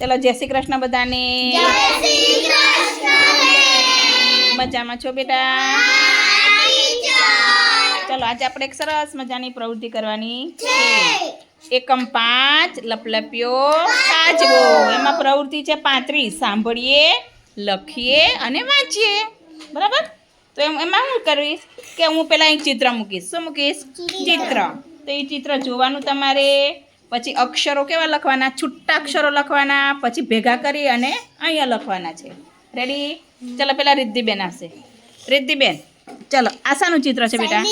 ચલો જય શ્રી કૃષ્ણ બધાને. મજામાં છો બેટા? ચલો આજે આપણે એક સરસ મજાની પ્રવૃત્તિ કરવાની છે. એકમ પાંચ લપલપ્યો સાચવો એમાં પ્રવૃત્તિ છે પાંત્રીસ. સાંભળીએ લખીએ અને વાંચીએ. બરાબર? તો એમ એમાં શું કરીશ કે હું પહેલાં એક ચિત્ર મૂકીશ. શું મૂકીશ? ચિત્ર. તો એ ચિત્ર જોવાનું તમારે. પછી અક્ષરો કેવા લખવાના? છૂટા અક્ષરો લખવાના પછી ભેગા કરી અને અહીંયા લખવાના છે. રેડી ચલો પેલા રિદ્ધિબેન આવશે. રિદ્ધિબેન ચલો આશાનું ચિત્ર છે બેટા.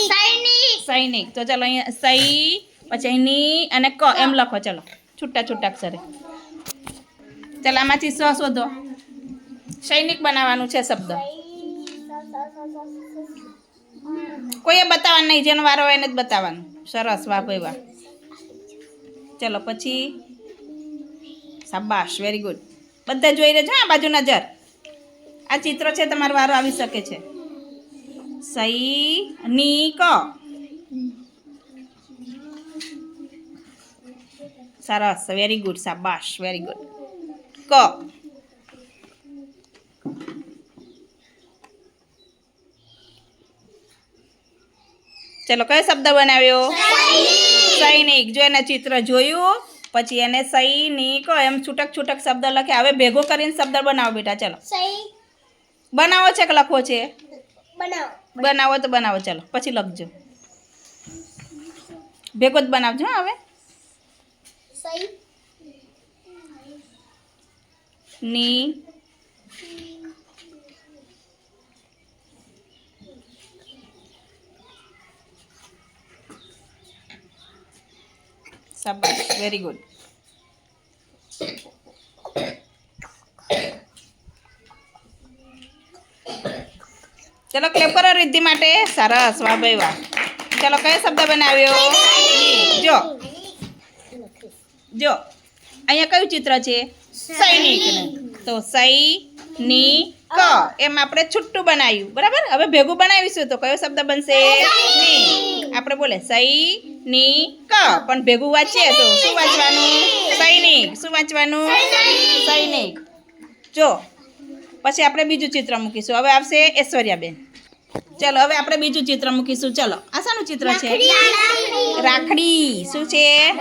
સૈનિક. તો ચલો અહીંયા સૈ પછી અહીંની અને ક એમ લખો ચલો. છૂટા છૂટા અક્ષરે ચાલો આમાંથી સ શોધો. સૈનિક બનાવવાનું છે શબ્દ. કોઈએ બતાવવાનું નહીં? જેનો વારો હોય એને જ બતાવવાનું. સરસ વાહ ભાઈ વાહ. ચલો પછી શાબાશ વેરી ગુડ બધા જોઈ રહેજો આ બાજુ નજર આ ચિત્ર છે તમારો વારો આવી શકે છે. સઈ ની ક. સરસ વેરી ગુડ શાબાશ વેરી ગુડ ક. ચલો કયો શબ્દ બનાવ્યો? સૈનિક. જો એને ચિત્ર જોયું પછી એને સૈનિક એમ છૂટક છૂટક શબ્દ લખે. હવે ભેગો કરીને શબ્દ બનાવો બેટા ચલો. બનાવો છે કે લખવો છે? બનાવો. તો બનાવો ચલો. પછી લખજો. ભેગો જ બનાવજો હવે. ની શાબાશ વેરી ગુડ ચલો ક્લેપ કરો રિદ્ધિ માટે સરસ વાહ ભાઈ વાહ. ચલો કયો શબ્દ બનાવ્યો? જો. જો. અહીંયા કયું ચિત્ર છે? સૈનિક. તો સૈનિક. ક એમ આપણે છુટ્ટું બનાવ્યું. બરાબર? હવે ભેગું બનાવીશું તો કયો શબ્દ બનશે? આપણે બોલે સૈ ની ક. પણ ભેગું વાંચીએ તો શું વાંચવાનું? સૈનિક. શું વાંચવાનું? સૈનિક. જો, પછી આપણે બીજું ચિત્ર મૂકીશું. હવે આવશે ઐશ્વર્યાબેન. ચલો, હવે આપણે બીજું ચિત્ર મૂકીશું. ચલો, આ શાનું ચિત્ર છે? રાખડી. શું છે?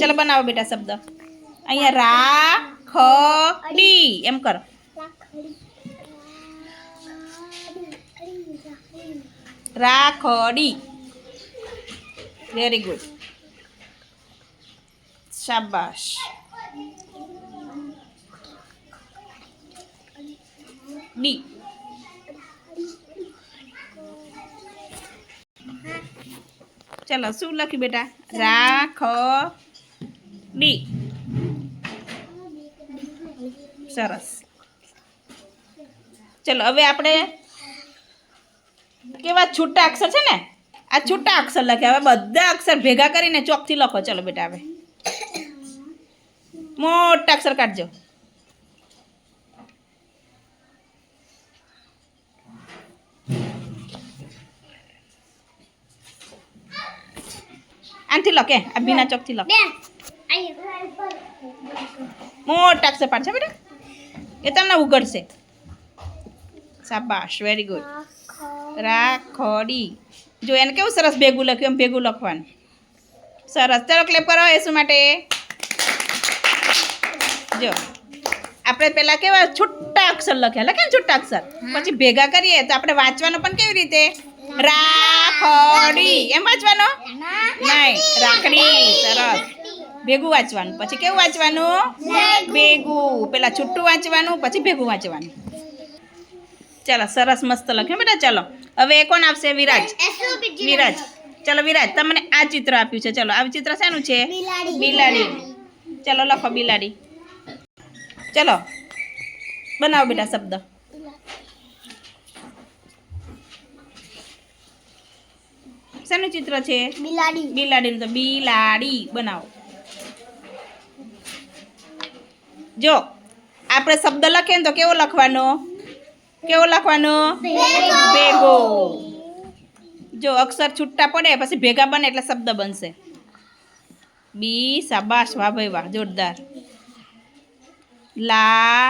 ચલો, બનાવો બેટા શબ્દ. અહીંયા રાખડી. એમ કરો. રાખડી. વેરી ગુડ શાબાશ ડી ચલો શું લખ્યું બેટા રાખ ડી સરસ ચલો હવે આપણે કેવા છૂટા અક્ષર છે ને? આ છૂટા અક્ષર લખ્યા હવે બધા અક્ષર ભેગા કરીને ચોકથી લખો. ચલો બેટા હવે. મોટા અક્ષર કાઢજો. આનથી લખે. આ બીના ચોકથી લખ. મોટા અક્ષર પાડશે બેટા. એ તમને ઉગડશે. શાબાશ. વેરી ગુડ રાખડી. જો એને કેવું સરસ ભેગું લખ્યું એમ ભેગું લખવાનું. સરસ. ચાલો ક્લેપ કરો એ શું માટે. જો આપણે પહેલાં કેવા છૂટા અક્ષર લખ્યા લખ્યા ને છૂટા અક્ષર? પછી ભેગા કરીએ તો આપણે વાંચવાનો પણ કેવી રીતે? રાખડી. એમ વાંચવાનો? નહીં. રાખડી. સરસ. ભેગું વાંચવાનું. પછી કેવું વાંચવાનું? ભેગું. પેલા છૂટું વાંચવાનું પછી ભેગું વાંચવાનું. ચાલો સરસ મસ્ત લખ્યું બેટા ચાલો. હવે કોણ આપશે? વિરાજ. વિરાજ. ચાલો વિરાજ તમને આ ચિત્ર આપ્યું છે. ચાલો આ ચિત્ર શેનું છે? બિલાડી. ચલો ચાલો લખો બિલાડી. ચલો બનાવો બેટા શબ્દ. શેનું ચિત્ર છે? બિલાડી. બિલાડીનું તો બિલાડી. બનાવો. જો આપણે શબ્દ લખીએ ને તો કેવો લખવાનો? કેવો લખવાનો ભેગો. ભેગો જો અક્ષર છૂટા પડે પછી ભેગા બને એટલે શબ્દ બનશે બી શાબાશ વાહ ભાઈ વાહ જોરદાર લા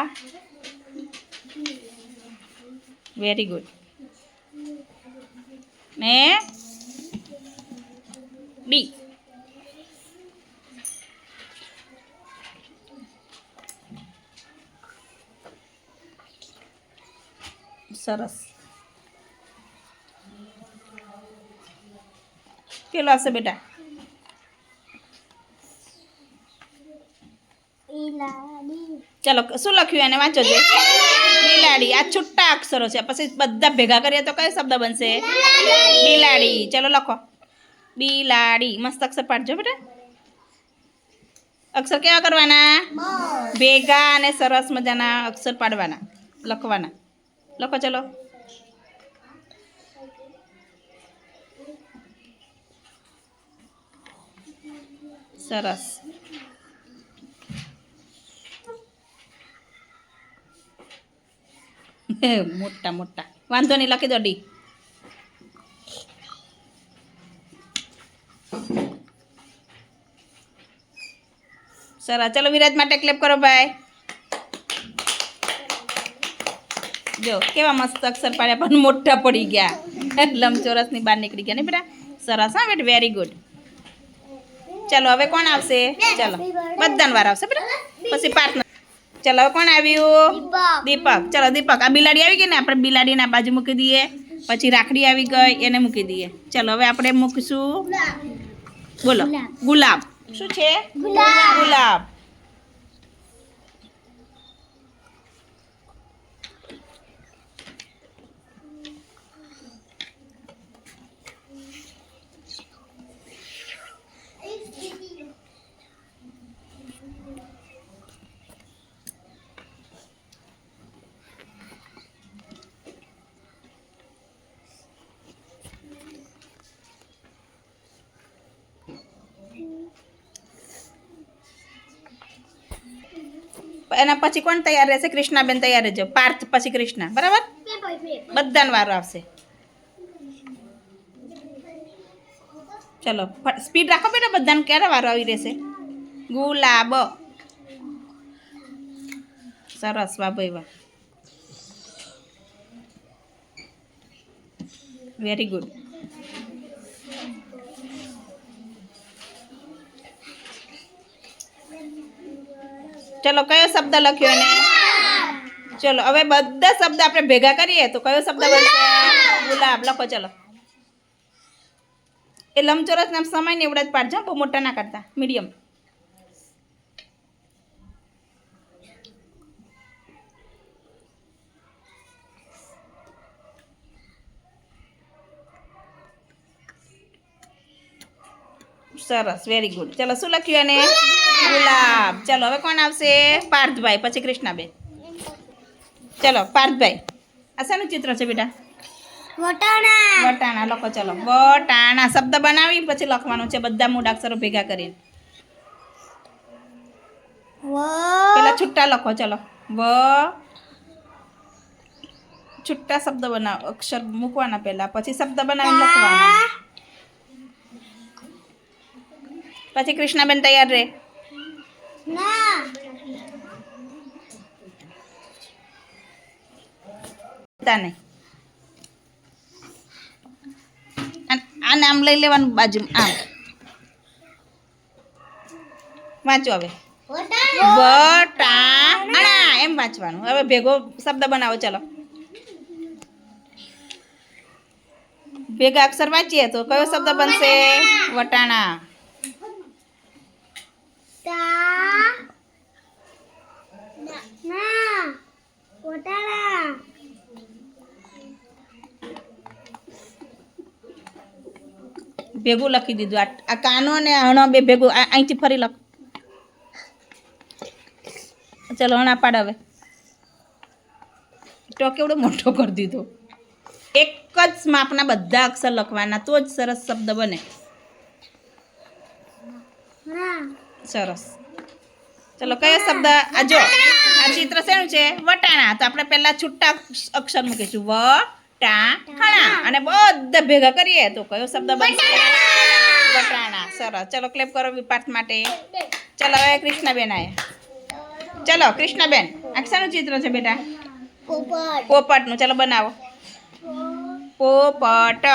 વેરી ગુડ ને ડી સરસ. પેલો આવશે બેટા? ચાલો શું લખ્યું એને? વાંચો છે બિલાડી. આ છુટ્ટા અક્ષરો છે. પછી બધા ભેગા કરીએ તો કયો શબ્દ બનશે? બિલાડી. ચાલો લખો. બિલાડી. મસ્ત અક્ષર પાડજો બેટા. અક્ષર કેવા કરવાના? ભેગા અને સરસ મજાના અક્ષર પાડવાના લખવાના. લખો, ચલો. સરસ. મોટા મોટા. વાંધો નહીં, લખી દો, ડી. સરસ. ચલો, વિરાજ માટે ક્લેપ કરો, ભાઈ. જો કેવા મસ્ત અક્ષર પાડ્યા પણ મોટા પડી ગયા. લંબચોરસની બહાર નીકળી ગયા. ને બેટા? સરસ હા બેટા વેરી ગુડ ચાલો હવે કોણ આવશે? ચાલો બધાને વાર આવશે બેટા. પછી પાર્ટનર ચાલો હવે કોણ આવ્યું? દીપક. ચાલો દીપક. આ બિલાડી આવી ગઈ ને? આપણે બિલાડીને બાજુ મૂકી દઈએ. પછી રાખડી આવી ગઈ એને મૂકી દઈએ. ચાલો હવે આપણે મૂકીશું. બોલો. ગુલાબ. શું છે? ગુલાબ. એના પછી કોણ તૈયાર રહેશે? કૃષ્ણાબેન તૈયાર રહેજો. પાર્થ પછી કૃષ્ણા. બરાબર? બધાને વારો આવશે. ચલો સ્પીડ રાખો બેટા બધાને, ક્યારે વારો આવી રહેશે? ગુલાબ. સરસ, વાહ ભાઈ, વાહ. વેરી ગુડ ચલો કયો શબ્દ લખ્યો એને? ચલો હવે બધા શબ્દ આપણે ભેગા કરીએ તો કયો શબ્દ બનશે? ગુલાબ. લખો ચલો. એ લંબચોરસના સમય ને એવડા જ પાડજો બહુ મોટા ના કરતા મીડિયમ. સરસ વેરી ગુડ ચલો શું લખ્યું એને? ગુલાબ. ચલો હવે કોણ આવશે? પાર્થભાઈ પછી કૃષ્ણાબેન. ચલો પાર્થભાઈ. આ શાનું ચિત્ર છે બેટા? વટાણા. લખો ચલો. વટાણા. શબ્દ બનાવી પછી લખવાનું છે બધા મૂળાક્ષરો ભેગા કરીને. પેલા છુટ્ટા લખો ચલો. વ. છુટ્ટા શબ્દ બનાવો અક્ષર મૂકવાના પહેલા પછી શબ્દ બનાવી લખવાના. પછી કૃષ્ણાબેન તૈયાર રહે. નહીં. આ- આ નામ લઈ લેવાનું બાજુ આમ વાંચો હવે. વટાણા. એમ વાંચવાનું. હવે ભેગો શબ્દ બનાવો ચાલો. ભેગા અક્ષર વાંચીએ તો કયો શબ્દ બનશે? વટાણા. ભેગું લખી દીધું. આ કાનો ને હણો બે ભેગું અહીંથી ફરી લખ. ચલો હણા પાડ હવે. તો કેવડો મોટો કરી દીધો. એક જ માપના બધા અક્ષર લખવાના, તો જ સરસ શબ્દ બને. સરસ. ચલો, કયો શબ્દ? આ જો, આ ચિત્ર શેનું છે? વટાણા. તો આપણે પહેલા છૂટા અક્ષર મૂકીશું. વ ટા હણા અને બધા ભેગા કરીએ તો કયો શબ્દ બનશે? બટાણા. સરસ. ચલો ક્લેપ કરો વિપાર્થ માટે. ચલો હવે કૃષ્ણબેન આય. ચલો કૃષ્ણબેન. આ શાનું ચિત્ર છે બેટા? પોપટ. પોપટનું. ચલો બનાવો. પોપટ.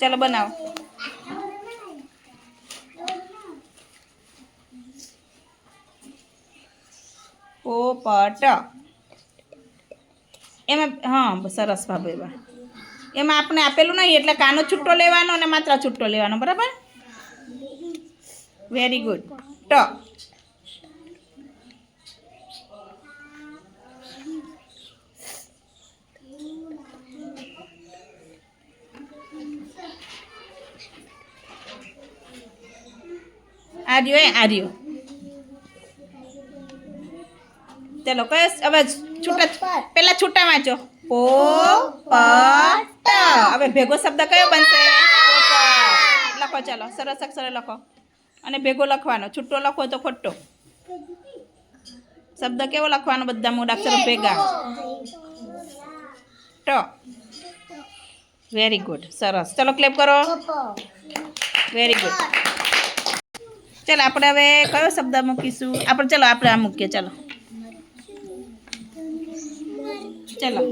ચલો બનાવો. પોપટ. એમાં, હા સરસ બાબા એમાં આપણે આપેલું નહીં, એટલે કાનો છૂટો લેવાનો અને માત્ર છૂટો લેવાનો, બરાબર? વેરી ગુડ ટ આર્યો, એ આર્યો. ચલો, કયો હવે છૂટા પેલા છૂટા વાંચો. પોપટ હવે ભેગો શબ્દ કયો બનશે? લખો ચાલો. સરસ અક્ષરે લખો. અને ભેગો લખવાનો. છૂટો લખો તો ખોટો. શબ્દ કેવો લખવાનો? બધા મૂળાક્ષરો ભેગા. ટ. વેરી ગુડ સરસ. ચલો ક્લેપ કરો. વેરી ગુડ ચાલો આપણે હવે કયો શબ્દ મૂકીશું? આપણે ચલો આપણે આ મૂકીએ. ચાલો. ચલો.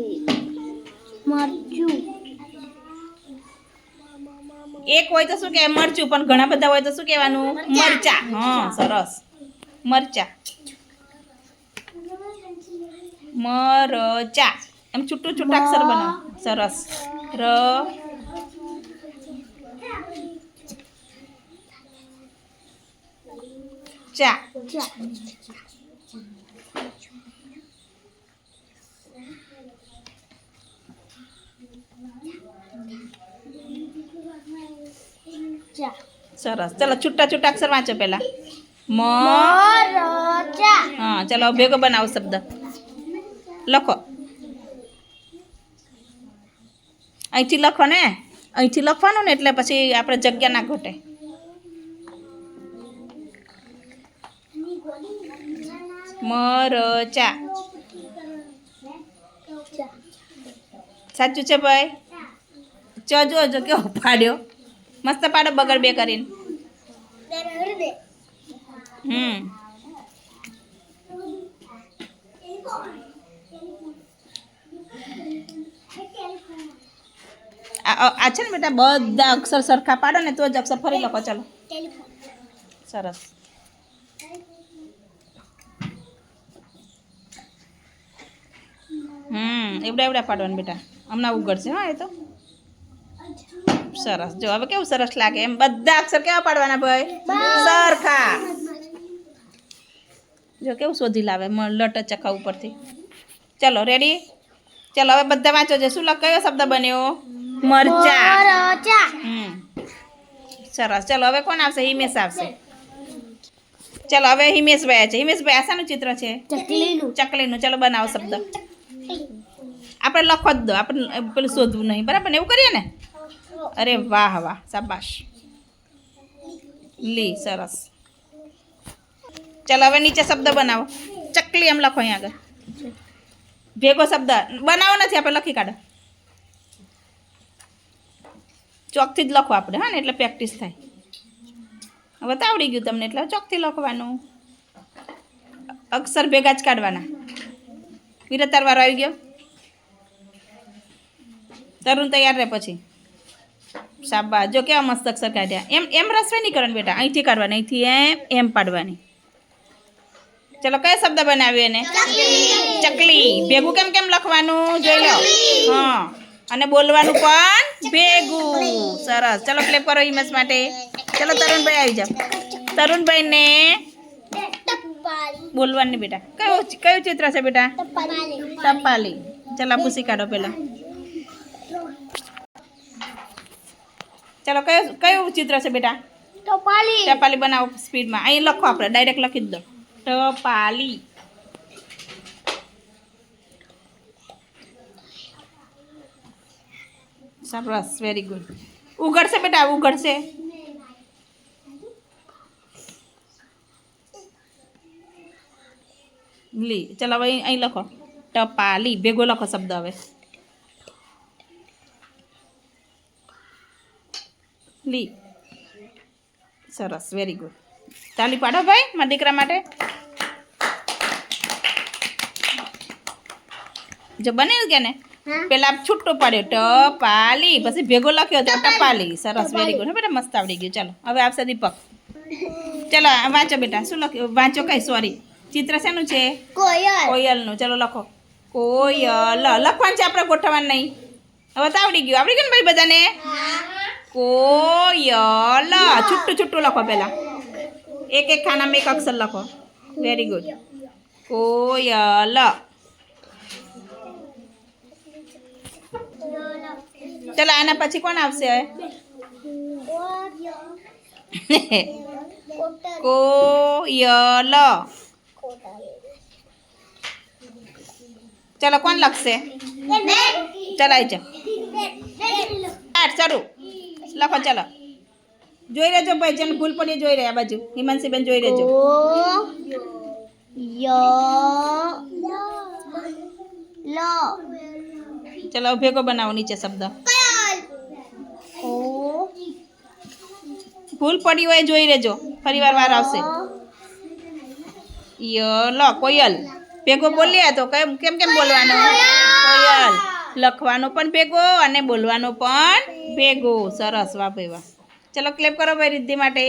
મરચું. એક હોય તો શું કહેવાય મરચું પણ ઘણા બધા હોય તો શું કહેવાનું? મરચા. હા સરસ. મરચા. મરચા. એમ છૂટું છૂટા અક્ષર બનાવો. સરસ. ર. ચા. સરસ. ચલો છૂટા છૂટા અક્ષર વાંચો પહેલા. મ. હા ચલો ભેગો બનાવો શબ્દ. લખો. અહીંથી લખો ને? અહીંથી લખવાનું ને એટલે પછી આપણે જગ્યા ના ઘટે. મરચા સાચું છે ભાઈ? ચ જો જો કેવો પાડ્યો મસ્ત પાડો બગડ બે કરીને. હમ. આ છે ને બેટા, બધા અક્ષર સરખા પાડો ને તો જ અક્ષર ફરી લખો, ચાલો. સરસ. હમ એવડા એવડા પાડવાનું બેટા. હમણાં ઉગડશે, હા, એ તો. સરસ. જો હવે કેવું સરસ લાગે એમ? બધા અક્ષર કેવા પાડવાના ભાઈ? સરખા. જો કેવું શોધી લાવે લટ ચખા ઉપરથી. ચલો રેડી ચલો હવે બધા વાંચો છે. શું કયો શબ્દ બન્યો? મરચા. હમ. સરસ. ચલો હવે કોણ આવશે? હિમેશ આવશે. ચલો હવે હિમેશભાઈ છે. હિમેશભાઈ આ શાનું ચિત્ર છે? ચકલીનું. ચકલીનું. ચલો બનાવો શબ્દ. આપણે લખો જ દો. આપણે પેલું શોધવું નહીં. બરાબર ને? એવું કરીએ ને? અરે વાહ વાહ, શાબાશ. લી, સરસ. ચાલો, હવે નીચે શબ્દ બનાવો. ચકલી એમ લખો અહીં આગળ. ભેગો શબ્દ. બનાવો નથી, આપણે લખી કાઢો. ચોકથી જ લખો આપણે, હા ને, એટલે પ્રેક્ટિસ થાય. હવે તો આવડી ગયું તમને, એટલે ચોકથી લખવાનું. અક્ષર ભેગા જ કાઢવાના. વિરત તારવારો આવી ગયો. તરુણ તૈયાર રહે પછી. શાબા જો કેવા મસ્ત અક્ષર કાઢ્યા. એમ એમ રસવે નહીં કરવાનું બેટા. અહીંથી કાઢવાની અહીંથી એમ એમ પાડવાની. ચલો કયો શબ્દ બનાવ્યો એને? ચકલી. ભેગું કેમ કેમ લખવાનું? જોઈ લો. હા. અને બોલવાનું પણ ભેગું. સરસ. ચલો ક્લેપ કરો ઇમેજ માટે. ચલો તરુણભાઈ આવી જાઓ. તરુણભાઈને બોલવાનું બેટા. કયું કયું ચિત્ર છે બેટા? ટપાલી. ચાલો પૂછી કાઢો પેલા ચાલો કયું કયું ચિત્ર છે બેટા? ટપાલી. ટપાલી બનાવો સ્પીડમાં. અહીં લખો આપણે ડાયરેક્ટ લખી દો. ટપાલી. સરસ વેરી ગુડ ઉઘડશે બેટા ઉઘડશે. લી ચાલો હવે અહીં લખો. ટપાલી ભેગો લખો શબ્દ હવે. લી. સરસ વેરી ગુડ તાલી પાડો ભાઈ મારા દીકરા માટે. જો બને કે ને? પેલા છૂટો પાડ્યો ટપાલી. પછી ભેગો લખ્યો તો ટપાલી. સરસ વેરી ગુડ બેટા મસ્ત આવડી ગયું. ચાલો હવે આપશે દીપક. ચાલો વાંચો બેટા. શું લખ્યું વાંચો કઈ સોરી ચિત્ર શેનું છે? કોયલ. કોયલનું. ચાલો લખો. કોયલ. લખવાનું છે આપણે ગોઠવવાનું નહીં. હવે તો આવડી ગયું. આવડી ગયું ને ભાઈ બધાને? કોયલ છૂટું છૂટું લખો પહેલા એક એક ખાનામાં એક અક્ષર લખો વેરી ગુડ કોયલ ચલો આના પછી કોણ આવશે કોયલ ચલો કોણ લખશે ચલાય છે આઠ શરૂ લખો ચાલો. જોઈ રહેજો ભાઈ જેને ભૂલ પડી જોઈ રહ્યા બાજુ. હિમાંશીબેન જોઈ રહેજો. ઓ ય લ. ચલો ભેગો બનાવો નીચે શબ્દ. ભૂલ પડી હોય જોઈ રહેજો. ફરી વાર વાર આવશે. ય લ કોયલ. ભેગો બોલીએ તો કેમ કેમ કેમ બોલવાનું? કોયલ. લખવાનો પણ ભેગો અને બોલવાનો પણ ભેગો. સરસ, વાહ ભાઈ ચલો ક્લેપ કરો ભાઈ, રિદ્ધિ માટે.